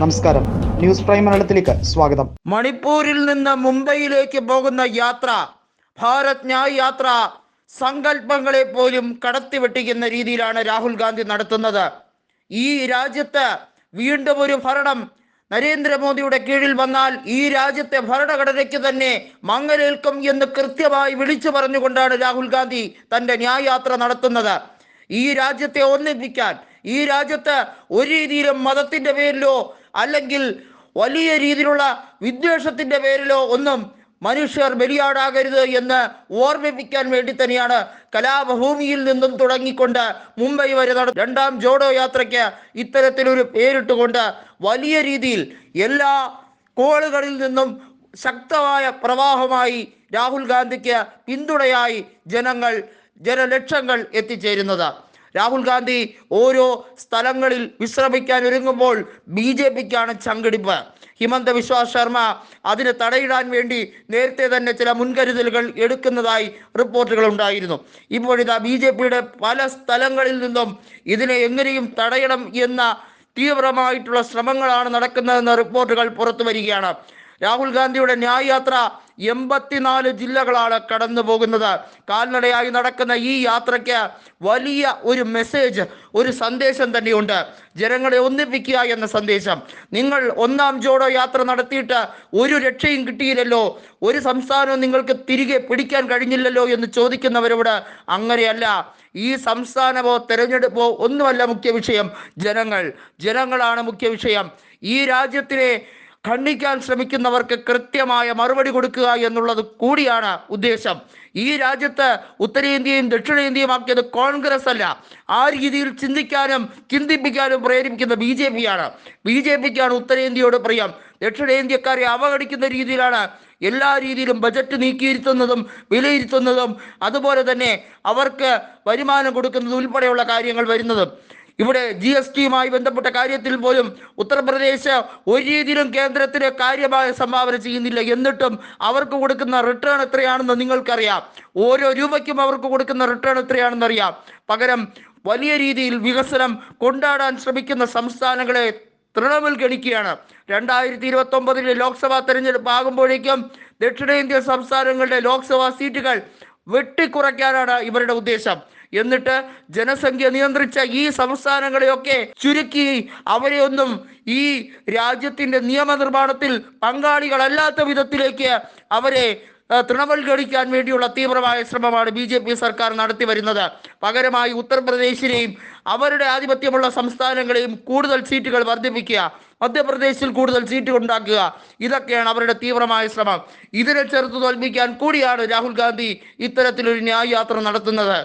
നമസ്കാരം. News prime മലയാളത്തിലേക്ക് സ്വാഗതം. മണിപ്പൂരിൽ നിന്ന് മുംബൈയിലേക്ക് പോകുന്ന യാത്ര ഭാരത് ന്യായ് യാത്ര സങ്കല്പങ്ങളെ പോലും കടത്തിവെട്ടിക്കുന്ന രീതിയിലാണ് രാഹുൽ ഗാന്ധി നടത്തുന്നത്. ഈ രാജ്യത്ത് വീണ്ടും ഒരു ഭരണം നരേന്ദ്രമോദിയുടെ കീഴിൽ വന്നാൽ ഈ രാജ്യത്തെ ഭരണഘടനയ്ക്ക് തന്നെ മങ്ങലേൽക്കും എന്ന് കൃത്യമായി വിളിച്ചു പറഞ്ഞുകൊണ്ടാണ് രാഹുൽ ഗാന്ധി തന്റെ ന്യായയാത്ര നടത്തുന്നത്. ഈ രാജ്യത്തെ ഒന്നിപ്പിക്കാൻ ഈ രാജ്യത്ത് ഒരു രീതിയിലും മതത്തിന്റെ പേരിലോ അല്ലെങ്കിൽ വലിയ രീതിയിലുള്ള വിദ്വേഷത്തിന്റെ പേരിലോ ഒന്നും മനുഷ്യർ ബലിയാടാകരുത് എന്ന് ഓർമ്മിപ്പിക്കാൻ വേണ്ടി തന്നെയാണ് കലാഭൂമിയിൽ നിന്നും തുടങ്ങിക്കൊണ്ട് മുംബൈ വരെ നട രണ്ടാം ജോഡോ യാത്രയ്ക്ക് ഇത്തരത്തിലൊരു പേരിട്ടുകൊണ്ട് വലിയ രീതിയിൽ എല്ലാ കോളുകളിൽ നിന്നും ശക്തമായ പ്രവാഹമായി രാഹുൽ ഗാന്ധിക്ക് പിന്തുണയായി ജനങ്ങൾ ജനലക്ഷങ്ങൾ എത്തിച്ചേരുന്നത്. രാഹുൽ ഗാന്ധി ഓരോ സ്ഥലങ്ങളിൽ വിശ്രമിക്കാൻ ഒരുങ്ങുമ്പോൾ ബി ജെ പിക്കാണ് ചങ്കടിപ്പ്. ഹിമന്ത വിശ്വാസ് ശർമ്മ അതിന് തടയിടാൻ വേണ്ടി നേരത്തെ തന്നെ ചില മുൻകരുതലുകൾ എടുക്കുന്നതായി റിപ്പോർട്ടുകൾ ഉണ്ടായിരുന്നു. ഇപ്പോഴിതാ ബി ജെ പിയുടെ പല സ്ഥലങ്ങളിൽ നിന്നും ഇതിനെ എങ്ങനെയും തടയണം എന്ന തീവ്രമായിട്ടുള്ള ശ്രമങ്ങളാണ് നടക്കുന്നതെന്ന റിപ്പോർട്ടുകൾ പുറത്തു വരികയാണ്. രാഹുൽ ഗാന്ധിയുടെ ന്യായയാത്ര എൺപത്തിനാല് ജില്ലകളാണ് കടന്നു പോകുന്നത്. കാൽനടയായി നടക്കുന്ന ഈ യാത്രയ്ക്ക് വലിയ ഒരു മെസ്സേജ് ഒരു സന്ദേശം തന്നെയുണ്ട്. ജനങ്ങളെ ഒന്നിപ്പിക്കുക എന്ന സന്ദേശം. നിങ്ങൾ ഒന്നാം ജോഡോ യാത്ര നടത്തിയിട്ട് ഒരു രക്ഷയും കിട്ടിയില്ലല്ലോ. ഒരു സംസ്ഥാനവും നിങ്ങൾക്ക് തിരികെ പിടിക്കാൻ കഴിഞ്ഞില്ലല്ലോ എന്ന് ചോദിക്കുന്നവരോട് അങ്ങനെയല്ല. ഈ സംസ്ഥാനമോ തെരഞ്ഞെടുപ്പോ ഒന്നുമല്ല മുഖ്യ വിഷയം. ജനങ്ങൾ ജനങ്ങളാണ് മുഖ്യ വിഷയം. ഈ രാജ്യത്തിനെ ഖണ്ഡിക്കാൻ ശ്രമിക്കുന്നവർക്ക് കൃത്യമായ മറുപടി കൊടുക്കുക എന്നുള്ളത് കൂടിയാണ് ഉദ്ദേശം. ഈ രാജ്യത്ത് ഉത്തരേന്ത്യയും ദക്ഷിണേന്ത്യയും ആക്കിയത് കോൺഗ്രസ് അല്ല. ആ രീതിയിൽ ചിന്തിക്കാനും ചിന്തിപ്പിക്കാനും പ്രേരിപ്പിക്കുന്ന ബി ജെ പി ആണ് ബി ജെ പിക്കാണ് ഉത്തരേന്ത്യയോട് പ്രിയം. ദക്ഷിണേന്ത്യക്കാരെ അവഗണിക്കുന്ന രീതിയിലാണ് എല്ലാ രീതിയിലും ബജറ്റ് നീക്കിയിരുത്തുന്നതും വിലയിരുത്തുന്നതും അതുപോലെ തന്നെ അവർക്ക് വരുമാനം കൊടുക്കുന്നത് ഉൾപ്പെടെയുള്ള കാര്യങ്ങൾ വരുന്നതും. ഇവിടെ ജി എസ് ടിയുമായി ബന്ധപ്പെട്ട കാര്യത്തിൽ പോലും ഉത്തർപ്രദേശ് ഒരു രീതിയിലും കേന്ദ്രത്തിന് കാര്യമായ സംഭാവന ചെയ്യുന്നില്ല. എന്നിട്ടും അവർക്ക് കൊടുക്കുന്ന റിട്ടേൺ എത്രയാണെന്ന് നിങ്ങൾക്കറിയാം. ഓരോ രൂപയ്ക്കും അവർക്ക് കൊടുക്കുന്ന റിട്ടേൺ എത്രയാണെന്ന് അറിയാം. പകരം വലിയ രീതിയിൽ വികസനം കൊണ്ടാടാൻ ശ്രമിക്കുന്ന സംസ്ഥാനങ്ങളെ തൃണമൂൽ ഗണിക്കുകയാണ്. രണ്ടായിരത്തി ഇരുപത്തി ഒമ്പതിലെ ലോക്സഭാ തെരഞ്ഞെടുപ്പ് ആകുമ്പോഴേക്കും ദക്ഷിണേന്ത്യൻ സംസ്ഥാനങ്ങളുടെ ലോക്സഭാ സീറ്റുകൾ വെട്ടിക്കുറയ്ക്കാനാണ് ഇവരുടെ ഉദ്ദേശം. എന്നിട്ട് ജനസംഖ്യ നിയന്ത്രിച്ച ഈ സംസ്ഥാനങ്ങളെയൊക്കെ ചുരുക്കി അവരെ ഒന്നും ഈ രാജ്യത്തിന്റെ നിയമനിർമ്മാണത്തിൽ പങ്കാളികളല്ലാത്ത വിധത്തിലേക്ക് അവരെ തൃണവൽഗണിക്കാൻ വേണ്ടിയുള്ള തീവ്രമായ ശ്രമമാണ് ബി ജെ പി സർക്കാർ നടത്തി വരുന്നത് പകരമായി ഉത്തർപ്രദേശിനെയും അവരുടെ ആധിപത്യമുള്ള സംസ്ഥാനങ്ങളെയും കൂടുതൽ സീറ്റുകൾ വർദ്ധിപ്പിക്കുക മധ്യപ്രദേശിൽ കൂടുതൽ സീറ്റ് ഉണ്ടാക്കുക ഇതൊക്കെയാണ് അവരുടെ തീവ്രമായ ശ്രമം. ഇതിനെ ചെറുത്തു തോൽപ്പിക്കാൻ കൂടിയാണ് രാഹുൽ ഗാന്ധി ഇത്തരത്തിലൊരു ന്യായയാത്ര നടത്തുന്നത്.